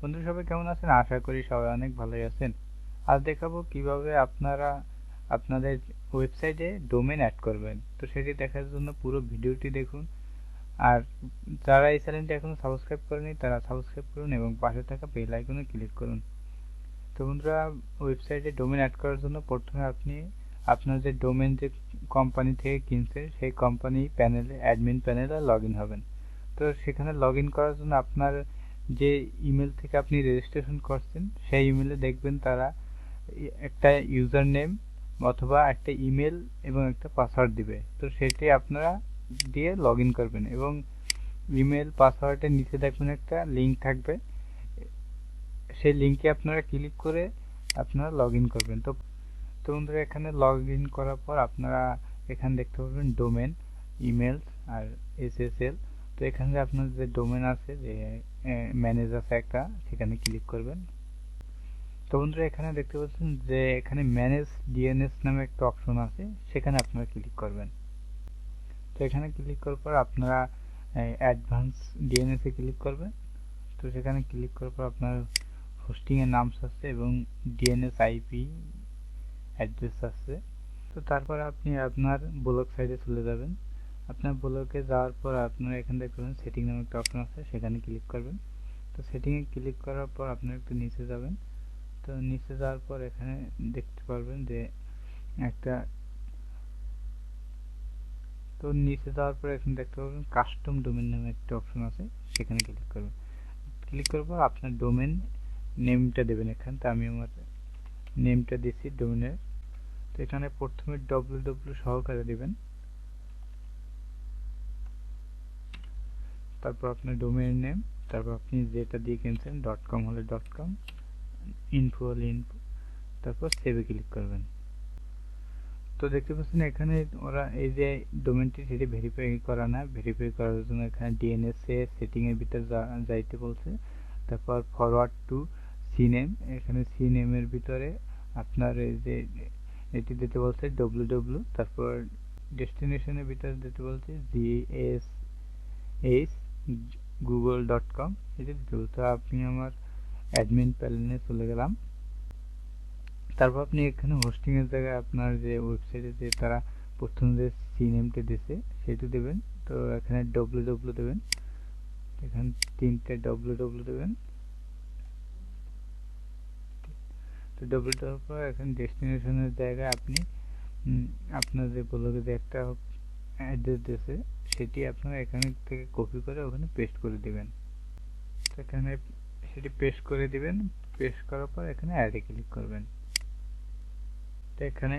বন্ধু, সবাই কেমন আছেন? আশা করি সবাই অনেক ভালোই আছেন। আজ দেখাবো কীভাবে আপনারা আপনাদের ওয়েবসাইটে ডোমেন অ্যাড করবেন। তো সেটি দেখার জন্য পুরো ভিডিওটি দেখুন। আর যারা এই চ্যানেলটি এখনও সাবস্ক্রাইব করেনি তারা সাবস্ক্রাইব করুন এবং পাশে থাকা বেল আইকনে ক্লিক করুন। তো বন্ধুরা ওয়েবসাইটে ডোমেন অ্যাড করার জন্য প্রথমে আপনি আপনার যে ডোমেন যে কোম্পানি থেকে কিনছে সেই কোম্পানি প্যানেলে অ্যাডমিন প্যানেলে লগ ইন হবেন। তো সেখানে লগ ইন করার জন্য আপনার যে ইমেল থেকে আপনি রেজিস্ট্রেশন করছেন, সেই ইমেলে দেখবেন তারা একটা ইউজার নেম অথবা একটা ইমেল এবং একটা পাসওয়ার্ড দিবে। তো সেটি আপনারা দিয়ে লগ ইন করবেন এবং ইমেল পাসওয়ার্ডের নিচে দেখবেন একটা লিঙ্ক থাকবে। সেই লিঙ্কে আপনারা ক্লিক করে আপনারা লগ ইন করবেন। তো তো বন্ধুরা, এখানে লগ ইন করার পর আপনারা এখানে দেখতে পাবেন ডোমেন ইমেলস আর এসএসএল তো এখানে আপনার যে ডোমেন আছে যে ম্যানেজ আছে একটা, সেখানে ক্লিক করবেন। তো বন্ধুরা, এখানে দেখতে পাচ্ছেন যে এখানে ম্যানেজ ডিএনএস নামে একটা অপশন আছে, সেখানে আপনারা ক্লিক করবেন। তো এখানে ক্লিক করার পর আপনারা অ্যাডভান্স ডিএনএস ক্লিক করবেন। তো সেখানে ক্লিক করার পর আপনার হোস্টিং এর নাম আছে এবং ডিএনএস আইপি অ্যাড্রেস আছে। তো তারপর আপনি আপনার ব্লগ সাইডে চলে যাবেন। আপনার ব্লগে যাওয়ার পর আপনারা এখানে দেখবেন সেটিং নামে একটা অপশন আছে, সেখানে ক্লিক করবেন। তো সেটিংয়ে ক্লিক করার পর আপনারা একটু নিচে যাবেন। তো নিচে যাওয়ার পর এখানে দেখতে পারবেন যে একটা তো নিচে যাওয়ার পর এখানে দেখতে পাবেন কাস্টম ডোমেন নামে একটা অপশন আছে, সেখানে ক্লিক করবেন। ক্লিক করার পর আপনার ডোমেন নেমটা দেবেন এখানে। তো আমি আমার নেমটা দিচ্ছি ডোমেনের তো এখানে প্রথমে ডব্লিউ ডব্লিউ সহকারে দিবেন। তারপর আপনার ডোমেন নেম তারপর আপনি যেটা দিয়ে কিনছেন ডট কম হলে ডট কম ইনফো হলে ইনফো তারপর সেভে ক্লিক করবেন। তো দেখতে পাচ্ছেন এখানে ওরা এই যে ডোমেনটি সেটি ভেরিফাই করা না ভেরিফাই করার জন্য এখানে ডিএনএস এ সেটিং এর ভিতর যাইতে বলছে। তারপর ফরওয়ার্ড টু সি নেম এখানে সি নেমের ভিতরে আপনার এই যে এটি দিতে বলছে ডব্লিউ ডব্লিউ তারপর ডেস্টিনেশনের ভিতরে দিতে বলছে G S H Google dot com দিতে বলছে আপনি আমার অ্যাডমিন প্যানেলে চলে গেলাম। তারপর আপনি এখানে হোস্টিং এর জায়গায় আপনার যে ওয়েবসাইটে যে তারা প্রথম যে সিনেমটি দিছে, সেটি দেবেন। তো এখানে ডব্লিউ ডব্লিউ দেবেন। এখানে তিনটে ডব্লিউ ডব্লিউ দেবেন। তো দেওয়ার পর এখানে ডেস্টিনেশনের জায়গায় আপনি আপনার যে ব্লগে যে একটা অ্যাড্রেস দিয়েছে সেটি আপনারা এখানে থেকে কপি করে ওখানে পেস্ট করে দিবেন। এখানে সেটি পেস্ট করে দিবেন। পেস্ট করার পর এখানে অ্যাডে ক্লিক করবেন। তো এখানে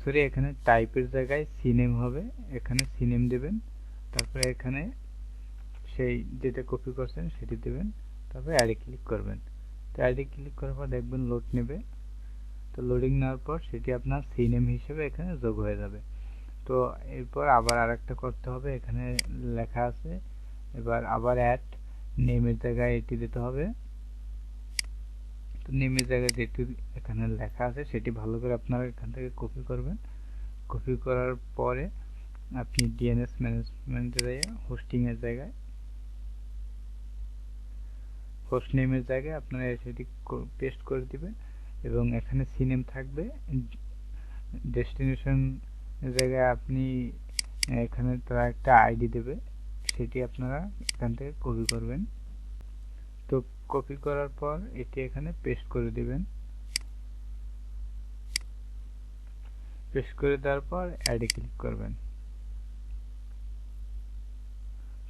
সরি এখানে টাইপের জায়গায় সিনেম হবে। এখানে সিনেম দেবেন। তারপরে এখানে সেই যেটা কপি করছেন সেটি দেবেন। তারপরে অ্যাডে ক্লিক করবেন। তো অ্যাডে ক্লিক করার পর দেখবেন লোড নেবে। তো লোডিং নেওয়ার পর সেটি আপনার সিনেম হিসেবে এখানে যোগ হয়ে যাবে। তো এরপর আবার আরেকটা করতে হবে, এখানে লেখা আছে। এবার আবার অ্যাড নেমের জায়গায় এটি দিতে হবে। তো নেমের জায়গায় যেটি এখানে লেখা আছে, সেটি ভালো করে আপনারা এখান থেকে কপি করবেন। কপি করার পরে আপনি ডিএনএস ম্যানেজমেন্টে জায়গায় হোস্টিং এর জায়গায় হোস্ট নেমের জায়গায় আপনারা সেটি পেস্ট করে দিবেন। এবং এখানে সিনেম থাকবে। ডেস্টিনেশন জায়গায় আপনি এখানে তারা একটা আইডি দেবে। সেটি আপনারা এখান থেকে কপি করবেন। তো কপি করার পর এটি এখানে পেস্ট করে দিবেন। পেস্ট করে দেওয়ার পর অ্যাডে ক্লিক করবেন।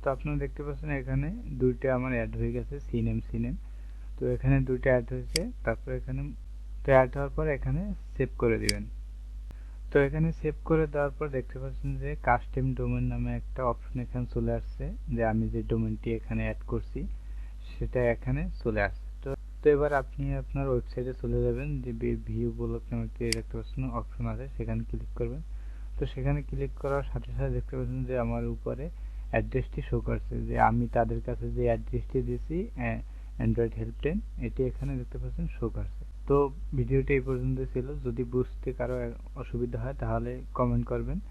তো আপনারা দেখতে পাচ্ছেন এখানে দুইটা আমার অ্যাড হয়ে গেছে সিনেম সিনেম তো এখানে দুইটা অ্যাড হয়েছে, তারপর এখানে তো অ্যাড হওয়ার পর এখানে সেভ করে দিবেন। তো এখানে সেভ করে দেওয়ার পর দেখতে পাচ্ছেন যে কাস্টম ডোমেন নামে একটা অপশন এখানে চলে আসছে, যে আমি যে ডোমেনটি এখানে অ্যাড করছি, সেটা এখানে চলে আসছে। তো তো এবার আপনি আপনার ওয়েবসাইটে চলে যাবেন, যে ভিউ ব্লক নামে দেখতে পাচ্ছেন অপশন আছে, সেখানে ক্লিক করবেন। তো সেখানে ক্লিক করার সাথে সাথে দেখতে পাচ্ছেন যে আমার উপরে অ্যাড্রেসটি শো করছে, যে আমি তাদের কাছে যে অ্যাড্রেসটি দিয়েছি অ্যান্ড্রয়েড হেল্পলাইন এটি এখানে দেখতে পাচ্ছেন শো করছে। তো ভিডিওটি এই পর্যন্ত ছিল। যদি বুঝতে কারও অসুবিধা হয় তাহলে কমেন্ট করবেন।